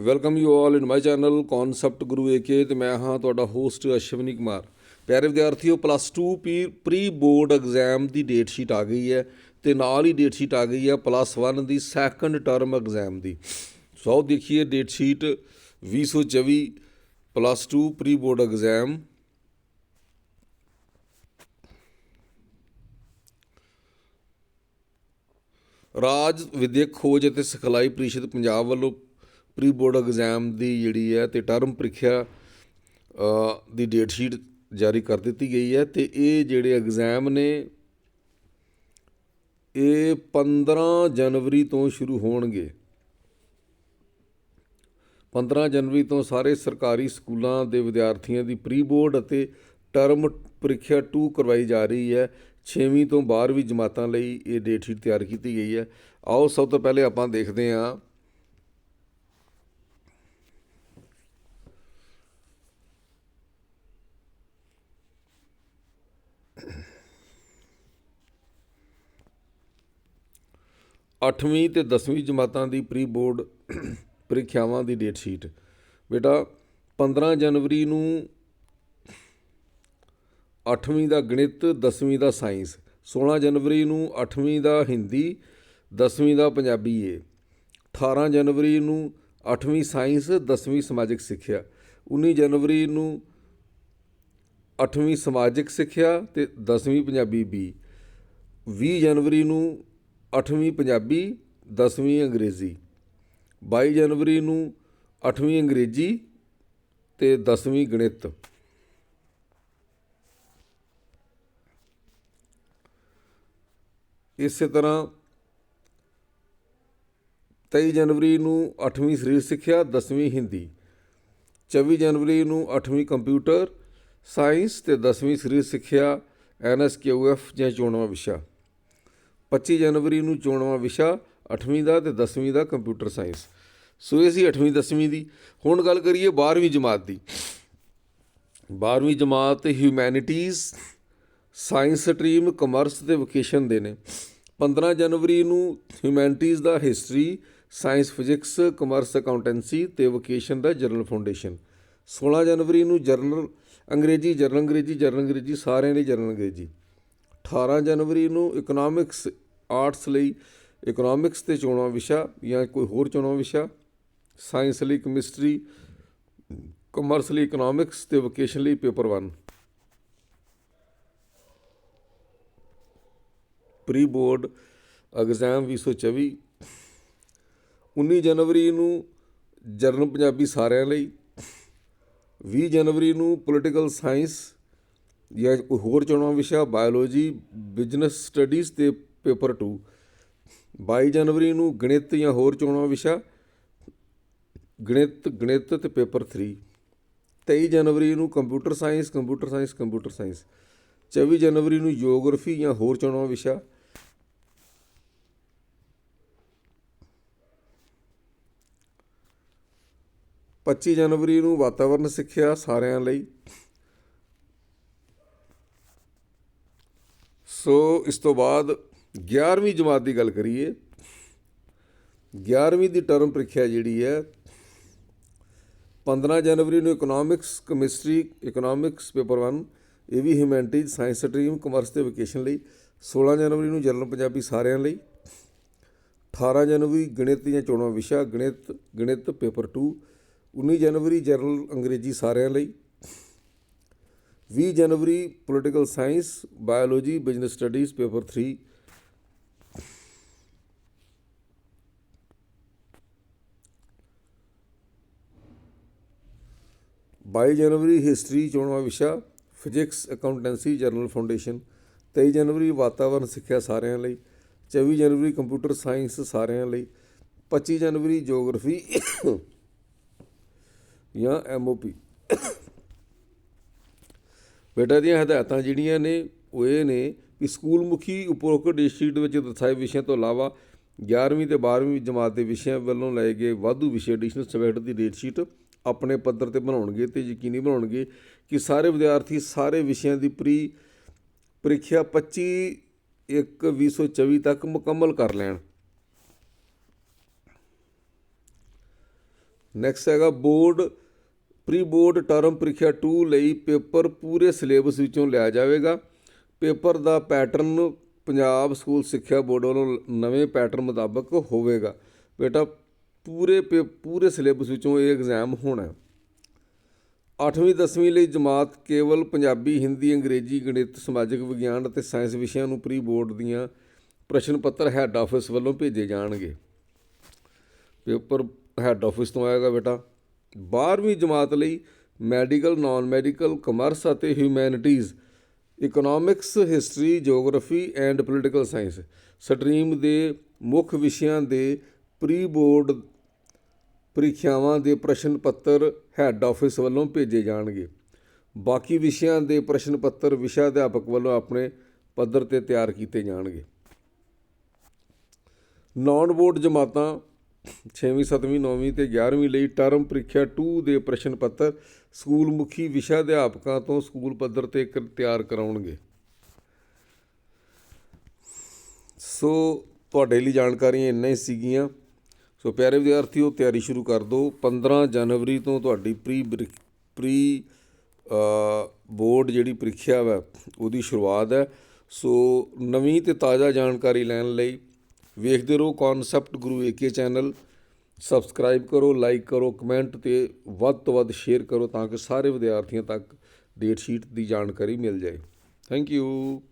Welcome you all in my channel concept Guru A K ਤੇ ਮੈਂ ਹਾਂ ਤੁਹਾਡਾ ਹੋਸਟ ਅਸ਼ਵਨੀ ਕੁਮਾਰ। ਪਿਆਰੇ ਵਿਦਿਆਰਥੀਓ ਪਲੱਸ 2 ਪ੍ਰੀ ਬੋਰਡ ਐਗਜ਼ਾਮ ਦੀ ਡੇਟ ਸ਼ੀਟ ਆ ਗਈ ਹੈ ਤੇ ਨਾਲ ਹੀ ਡੇਟ ਸ਼ੀਟ ਆ ਗਈ ਹੈ ਪਲੱਸ 1 ਦੀ ਸੈਕੰਡ ਟਰਮ ਐਗਜ਼ਾਮ ਦੀ। ਸੋ ਦੇਖੀਏ date sheet 2024 plus 2 pre board exam ਰਾਜ, ਵਿਦਿਅਕ ਖੋਜ ਅਤੇ ਸਿਖਲਾਈ ਪ੍ਰੀਸ਼ਦ ਪੰਜਾਬ ਵੱਲੋਂ ਪ੍ਰੀ ਬੋਰਡ ਐਗਜ਼ਾਮ ਦੀ ਜਿਹੜੀ ਹੈ ਤੇ ਟਰਮ ਪ੍ਰੀਖਿਆ ਦੀ ਡੇਟ ਸ਼ੀਟ ਜਾਰੀ ਕਰ ਦਿੱਤੀ ਗਈ ਹੈ ਤੇ ਇਹ ਜਿਹੜੇ ਐਗਜ਼ਾਮ ਨੇ, ਇਹ 15 ਜਨਵਰੀ ਤੋਂ ਸ਼ੁਰੂ ਹੋਣਗੇ। 15 ਜਨਵਰੀ ਤੋਂ ਸਾਰੇ ਸਰਕਾਰੀ ਸਕੂਲਾਂ ਦੇ ਵਿਦਿਆਰਥੀਆਂ ਦੀ ਪ੍ਰੀ ਬੋਰਡ ਅਤੇ ਟਰਮ ਪ੍ਰੀਖਿਆ 2 ਕਰਵਾਈ ਜਾ ਰਹੀ ਹੈ। 6ਵੀਂ ਤੋਂ 12ਵੀਂ ਜਮਾਤਾਂ ਲਈ ਇਹ ਡੇਟ ਸ਼ੀਟ ਤਿਆਰ ਕੀਤੀ ਗਈ ਹੈ। ਆਓ ਸਭ ਤੋਂ ਪਹਿਲੇ ਆਪਾਂ ਦੇਖਦੇ ਹਾਂ ਅੱਠਵੀਂ ਤੇ 10ਵੀਂ ਜਮਾਤਾਂ ਦੀ ਪ੍ਰੀ ਬੋਰਡ ਪ੍ਰੀਖਿਆਵਾਂ ਦੀ ਡੇਟ ਸ਼ੀਟ ਬੇਟਾ 15 ਜਨਵਰੀ ਨੂੰ ਅੱਠਵੀਂ ਦਾ ਗਣਿਤ 10ਵੀਂ ਦਾ ਸਾਇੰਸ। 16 ਜਨਵਰੀ ਨੂੰ ਅੱਠਵੀਂ ਦਾ ਹਿੰਦੀ 10ਵੀਂ ਦਾ ਪੰਜਾਬੀ ਏ 18 ਜਨਵਰੀ ਨੂੰ ਅੱਠਵੀਂ ਸਾਇੰਸ 10ਵੀਂ ਸਮਾਜਿਕ ਸਿੱਖਿਆ। 19 ਜਨਵਰੀ ਨੂੰ ਅੱਠਵੀਂ ਸਮਾਜਿਕ ਸਿੱਖਿਆ ਤੇ 10ਵੀਂ ਪੰਜਾਬੀ ਬੀ 20 ਜਨਵਰੀ ਨੂੰ ਅੱਠਵੀਂ ਪੰਜਾਬੀ 10ਵੀਂ ਅੰਗਰੇਜ਼ੀ। ਬਾਈ ਜਨਵਰੀ ਨੂੰ ਅੱਠਵੀਂ ਅੰਗਰੇਜ਼ੀ ਅਤੇ ਦਸਵੀਂ ਗਣਿਤ। ਇਸੇ ਤਰ੍ਹਾਂ 23 ਜਨਵਰੀ ਨੂੰ 8ਵੀਂ ਸਰੀਰ ਸਿੱਖਿਆ 10ਵੀਂ ਹਿੰਦੀ। 24 ਜਨਵਰੀ ਨੂੰ 8ਵੀਂ ਕੰਪਿਊਟਰ, ਸਾਇੰਸ ਤੇ 10ਵੀਂ ਸਰੀਰ ਸਿੱਖਿਆ ਐਨਐਸਕਿਊਐਫ ਜਾਂ ਚੋਣਵਾਂ ਵਿਸ਼ਾ। 25 ਜਨਵਰੀ ਨੂੰ ਚੋਣਵਾਂ ਵਿਸ਼ਾ 8ਵੀਂ ਦਾ ਤੇ 10ਵੀਂ ਦਾ ਕੰਪਿਊਟਰ ਸਾਇੰਸ। ਸੋ ਇਹ ਸੀ 8ਵੀਂ 10ਵੀਂ ਦੀ। ਹੁਣ ਗੱਲ ਕਰੀਏ 12ਵੀਂ ਜਮਾਤ ਦੀ। 12ਵੀਂ ਜਮਾਤ ਹਿਊਮੈਨਿਟੀਜ਼ ਸਾਇੰਸ ਸਟਰੀਮ ਕਮਰਸ ਤੇ ਵੋਕੇਸ਼ਨ ਦੇ ਨੇ। 15 ਜਨਵਰੀ ਨੂੰ ਹਿਊਮੈਨਿਟੀਜ਼ ਦਾ history science physics commerce accountancy ਤੇ ਵੋਕੇਸ਼ਨ ਦਾ ਜਰਨਲ ਫਾਊਂਡੇਸ਼ਨ 16 ਜਨਵਰੀ ਨੂੰ ਜਰਨਲ ਅੰਗਰੇਜ਼ੀ ਜਰਨਲ ਅੰਗਰੇਜ਼ੀ ਜਰਨਲ ਅੰਗਰੇਜ਼ੀ, ਸਾਰਿਆਂ ਲਈ ਜਰਨਲ ਅੰਗਰੇਜ਼ੀ। 18 ਜਨਵਰੀ ਨੂੰ ਇਕਨੋਮਿਕਸ ਆਰਟਸ ਲਈ ਇਕਨੋਮਿਕਸ ਤੇ ਚੋਣਾਂ ਵਿਸ਼ਾ ਜਾਂ ਕੋਈ ਹੋਰ ਚੋਣਾਂ ਵਿਸ਼ਾ ਸਾਇੰਸ ਲਈ ਕੈਮਿਸਟਰੀ ਕਮਰਸ ਲਈ ਇਕਨੋਮਿਕਸ ਤੇ ਵੋਕੇਸ਼ਨ ਲਈ ਪੇਪਰ 1 ਪ੍ਰੀ ਬੋਰਡ ਐਗਜ਼ਾਮ 2024 19 ਜਨਵਰੀ ਨੂੰ ਜਰਨਲ ਪੰਜਾਬੀ ਸਾਰਿਆਂ ਲਈ। 20 ਜਨਵਰੀ ਨੂੰ ਪੋਲੀਟੀਕਲ ਸਾਇੰਸ ਜਾਂ ਕੋਈ ਹੋਰ ਚੋਣਾਂ ਵਿਸ਼ਾ ਬਾਇਓਲੋਜੀ ਬਿਜ਼ਨਸ ਸਟੱਡੀਜ਼ ਤੇ ਪੇਪਰ 2 22 ਜਨਵਰੀ ਨੂੰ ਗਣਿਤ ਜਾਂ ਹੋਰ ਚੋਣਾਂ ਵਿਸ਼ਾ, ਗਣਿਤ ਗਣਿਤ ਤੇ ਪੇਪਰ 3 23 ਜਨਵਰੀ ਨੂੰ computer science computer science computer science. 24 ਜਨਵਰੀ ਨੂੰ ਜੀਓਗ੍ਰਾਫੀ ਜਾਂ ਹੋਰ ਚੋਣਾਂ ਵਿਸ਼ਾ। ਪੱਚੀ ਜਨਵਰੀ ਨੂੰ ਵਾਤਾਵਰਣ ਸਿੱਖਿਆ ਸਾਰਿਆਂ ਲਈ। ਸੋ, ਇਸ ਤੋਂ ਬਾਅਦ 11ਵੀਂ ਜਮਾਤ ਦੀ ਗੱਲ ਕਰੀਏ 11ਵੀਂ ਦੀ ਟਰਮ ਪ੍ਰੀਖਿਆ ਜਿਹੜੀ ਹੈ 15 ਜਨਵਰੀ ਨੂੰ ਇਕਨੋਮਿਕਸ ਕੈਮਿਸਟਰੀ ਇਕਨੋਮਿਕਸ ਪੇਪਰ 1 ਇਹ ਵੀ ਹਿਊਮੈਨਿਟੀਜ਼ ਸਾਇੰਸ ਸਟਰੀਮ ਕਮਰਸ ਤੇ ਵੋਕੇਸ਼ਨ ਲਈ 16 ਜਨਵਰੀ ਨੂੰ ਜਰਨਲ ਪੰਜਾਬੀ ਸਾਰਿਆਂ ਲਈ 18 ਜਨਵਰੀ ਗਣਿਤ ਦੀਆਂ ਚੋਣਾਂ ਵਿਸ਼ਾ, ਗਣਿਤ ਗਣਿਤ ਪੇਪਰ 2 19 ਜਨਵਰੀ ਜਰਨਲ ਅੰਗਰੇਜ਼ੀ ਸਾਰਿਆਂ ਲਈ 20 ਜਨਵਰੀ political science biology business studies paper 3 22 ਜਨਵਰੀ ਹਿਸਟਰੀ ਚੋਣਵਾਂ ਵਿਸ਼ਾ, ਫਿਜ਼ਿਕਸ ਅਕਾਊਂਟੈਂਸੀ ਜਰਨਲ ਫਾਊਂਡੇਸ਼ਨ। 23 ਜਨਵਰੀ ਵਾਤਾਵਰਣ ਸਿੱਖਿਆ ਸਾਰਿਆਂ ਲਈ। 24 ਜਨਵਰੀ ਕੰਪਿਊਟਰ ਸਾਇੰਸ ਸਾਰਿਆਂ ਲਈ। 25 ਜਨਵਰੀ ਜੀਓਗ੍ਰਾਫੀ ਜਾਂ ਐਮਓਪੀ ਬੇਟਾ ਦੀਆਂ ਹਦਾਇਤਾਂ ਜਿਹੜੀਆਂ ਨੇ, ਉਹ ਇਹ ਨੇ ਕਿ ਸਕੂਲ ਮੁਖੀ ਉਪਰੋਕਤ ਡਿਸਟ੍ਰਿਕਟ ਵਿੱਚ ਦਰਸਾਏ ਵਿਸ਼ਿਆਂ ਤੋਂ ਇਲਾਵਾ 11ਵੀਂ ਤੇ 12ਵੀਂ ਜਮਾਤ ਦੇ ਵਿਸ਼ਿਆਂ ਵੱਲੋਂ ਲਏ ਗਏ ਵਾਧੂ ਵਿਸ਼ੇ ਐਡੀਸ਼ਨਲ ਸਬਜੈਕਟ ਦੀ ਡੇਟ ਸ਼ੀਟ ਆਪਣੇ ਪੱਧਰ ਤੇ ਬਣਾਉਣਗੇ ਤੇ ਯਕੀਨੀ ਬਣਾਉਣਗੇ ਕਿ ਸਾਰੇ ਵਿਦਿਆਰਥੀ ਸਾਰੇ ਵਿਸ਼ਿਆਂ ਦੀ ਪ੍ਰੀ ਪ੍ਰੀਖਿਆ 25 1 2024 ਤੱਕ ਮੁਕੰਮਲ ਕਰ ਲੈਣ। ਨੈਕਸਟ ਹੈਗਾ ਬੋਰਡ ਪ੍ਰੀ ਬੋਰਡ ਟਰਮ ਪ੍ਰੀਖਿਆ 2 ਲਈ ਪੇਪਰ ਪੂਰੇ ਸਿਲੇਬਸ ਵਿੱਚੋਂ ਲਿਆ ਜਾਵੇਗਾ। ਪੇਪਰ ਦਾ ਪੈਟਰਨ ਪੰਜਾਬ ਸਕੂਲ ਸਿੱਖਿਆ ਬੋਰਡ ਵੱਲੋਂ ਨਵੇਂ ਪੈਟਰਨ ਮੁਤਾਬਕ ਹੋਵੇਗਾ। ਬੇਟਾ ਪੂਰੇ ਪੇ- ਪੂਰੇ ਸਿਲੇਬਸ ਵਿੱਚੋਂ ਇਹ ਐਗਜ਼ਾਮ ਹੋਣਾ ਹੈ। 8ਵੀਂ 10ਵੀਂ ਲਈ ਜਮਾਤ ਕੇਵਲ ਪੰਜਾਬੀ, ਹਿੰਦੀ, ਅੰਗਰੇਜ਼ੀ, ਗਣਿਤ, ਸਮਾਜਿਕ ਵਿਗਿਆਨ ਅਤੇ ਸਾਇੰਸ ਵਿਸ਼ਿਆਂ ਨੂੰ ਪ੍ਰੀ ਬੋਰਡ ਦੀਆਂ ਪ੍ਰਸ਼ਨ ਪੱਤਰ ਹੈੱਡ ਆਫਿਸ ਵੱਲੋਂ ਭੇਜੇ ਜਾਣਗੇ। ਪੇਪਰ ਹੈੱਡ ਆਫਿਸ ਤੋਂ ਆਏਗਾ ਬੇਟਾ। 12ਵੀਂ ਜਮਾਤ ਲਈ ਮੈਡੀਕਲ ਨਾਨ ਮੈਡੀਕਲ ਕਮਰਸ ਅਤੇ humanities economics history geography and political science stream ਦੇ ਮੁੱਖ ਵਿਸ਼ਿਆਂ ਦੇ ਪ੍ਰੀ ਬੋਰਡ ਪ੍ਰੀਖਿਆਵਾਂ ਦੇ ਪ੍ਰਸ਼ਨ ਪੱਤਰ ਹੈੱਡ ਆਫਿਸ ਵੱਲੋਂ ਭੇਜੇ ਜਾਣਗੇ। ਬਾਕੀ ਵਿਸ਼ਿਆਂ ਦੇ ਪ੍ਰਸ਼ਨ ਪੱਤਰ ਵਿਸ਼ਾ ਅਧਿਆਪਕ ਵੱਲੋਂ ਆਪਣੇ ਪੱਧਰ ਤੇ ਤਿਆਰ ਕੀਤੇ ਜਾਣਗੇ। ਨਾਨ ਬੋਰਡ ਜਮਾਤਾਂ 6ਵੀਂ 7ਵੀਂ 9ਵੀਂ ਤੇ 11ਵੀਂ ਲਈ ਟਰਮ ਪ੍ਰੀਖਿਆ 2 ਦੇ ਪ੍ਰਸ਼ਨ ਪੱਤਰ ਸਕੂਲ ਮੁਖੀ ਵਿਸ਼ਾ ਅਧਿਆਪਕਾਂ ਤੋਂ ਸਕੂਲ ਪੱਧਰ ਤੇ ਕ- ਤਿਆਰ ਕਰਾਉਣਗੇ। ਸੋ ਤੁਹਾਡੇ ਲਈ ਜਾਣਕਾਰੀਆਂ ਇੰਨਾ ਹੀ ਸੀਗੀਆਂ। ਸੋ ਪਿਆਰੇ ਵਿਦਿਆਰਥੀਓ, ਤਿਆਰੀ ਸ਼ੁਰੂ ਕਰ ਦਿਓ। 15 ਜਨਵਰੀ ਤੋਂ ਤੁਹਾਡੀ ਪ੍ਰੀ ਬ੍ਰਿ- ਪ੍ਰੀ ਬੋਰਡ ਜਿਹੜੀ ਪ੍ਰੀਖਿਆ ਵਾ, ਉਹਦੀ ਸ਼ੁਰੂਆਤ ਹੈ। ਸੋ ਨਵੀਂ ਤੇ ਤਾਜ਼ਾ ਜਾਣਕਾਰੀ ਲੈਣ ਲਈ ਵੇਖਦੇ ਰਹੋ concept Guru A K channel. Subscribe ਕਰੋ, ਲਾਈਕ ਕਰੋ, ਕਮੈਂਟ ਤੇ ਵੱਧ ਤੋਂ ਵੱਧ ਸ਼ੇਅਰ ਕਰੋ ਤਾਂ ਕਿ ਸਾਰੇ ਵਿਦਿਆਰਥੀਆਂ ਤੱਕ ਡੇਟ ਸ਼ੀਟ ਦੀ ਜਾਣਕਾਰੀ ਮਿਲ ਜਾਏ। Thank you.